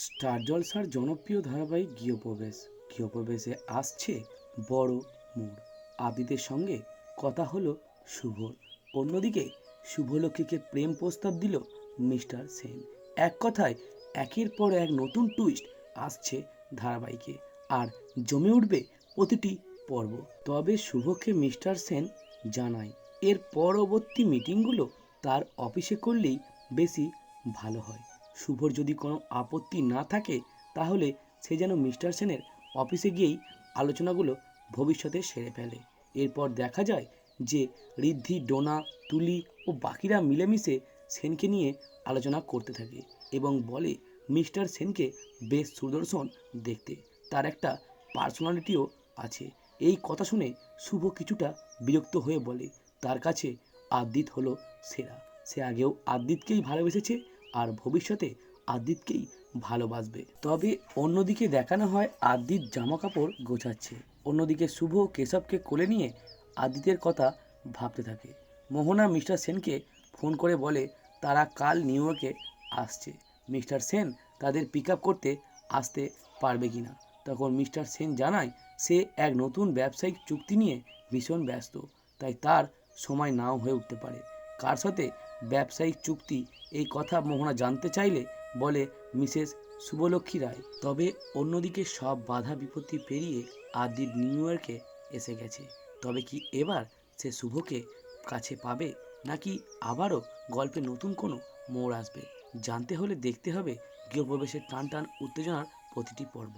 Star জলসার জনপ্রিয় ধারাবাহিক গৃহপ্রবেশ। গৃহপ্রবেশে আসছে বড় মোড়। আদিতের সঙ্গে কথা হলো শুভর। অন্যদিকে শুভলক্ষ্মীকে প্রেম প্রস্তাব দিল মিস্টার সেন। এক কথায়, একের পর এক নতুন টুইস্ট আসছে ধারাবাহিকে। আর জমে উঠবে প্রতিটি পর্ব। তবে শুভকে মিস্টার সেন জানায়, এর পরবর্তী মিটিংগুলো তার অফিসে করলেই বেশি ভালো হয়। শুভর যদি কোনো আপত্তি না থাকে, তাহলে সে যেন মিস্টার সেনের অফিসে গিয়েই আলোচনাগুলো ভবিষ্যতে সেরে ফেলে। এরপর দেখা যায় যে ঋদ্ধি, ডোনা, তুলি ও বাকিরা মিলেমিশে সেনকে নিয়ে আলোচনা করতে থাকে এবং বলে, মিস্টার সেনকে বেশ সুদর্শন দেখতে। তার একটা পার্সোনালিটিও আছে। এই কথা শুনে শুভ কিছুটা বিরক্ত হয়ে বলে, তার কাছে আদিত হলো সেরা। সে আগেও আদিতকেই ভালোবেসেছে আর ভবিষ্যতে আদিতকেই ভালোবাসবে। তবে অন্যদিকে দেখানো হয় আদিত জামা কাপড় গোছাচ্ছে। অন্যদিকে শুভ কেশবকে কোলে নিয়ে আদিতের কথা ভাবতে থাকে। মোহনা মিস্টার সেনকে ফোন করে বলে, তারা কাল নিউ ইয়র্কে আসছে। মিস্টার সেন তাদের পিক করতে আসতে পারবে কিনা? তখন মিস্টার সেন জানায়, সে এক নতুন ব্যবসায়িক চুক্তি নিয়ে ভীষণ ব্যস্ত, তাই তার সময় নাও হয়ে উঠতে পারে। কার সাথে ব্যবসায়িক চুক্তি? এই কথা মোহনা জানতে চাইলে বলে, মিসেস শুভলক্ষ্মী রায়, তবে অন্যদিকে সব বাধা বিপত্তি পেরিয়ে আদিত নিউ ইয়র্কে এসে গেছে। তবে কি এবার সে শুভকে কাছে পাবে? নাকি আবারও গল্পে নতুন কোনো মোড় আসবে? জানতে হলে দেখতে হবে গৃহপ্রবেশের টান টান উত্তেজনার প্রতিটি পর্ব।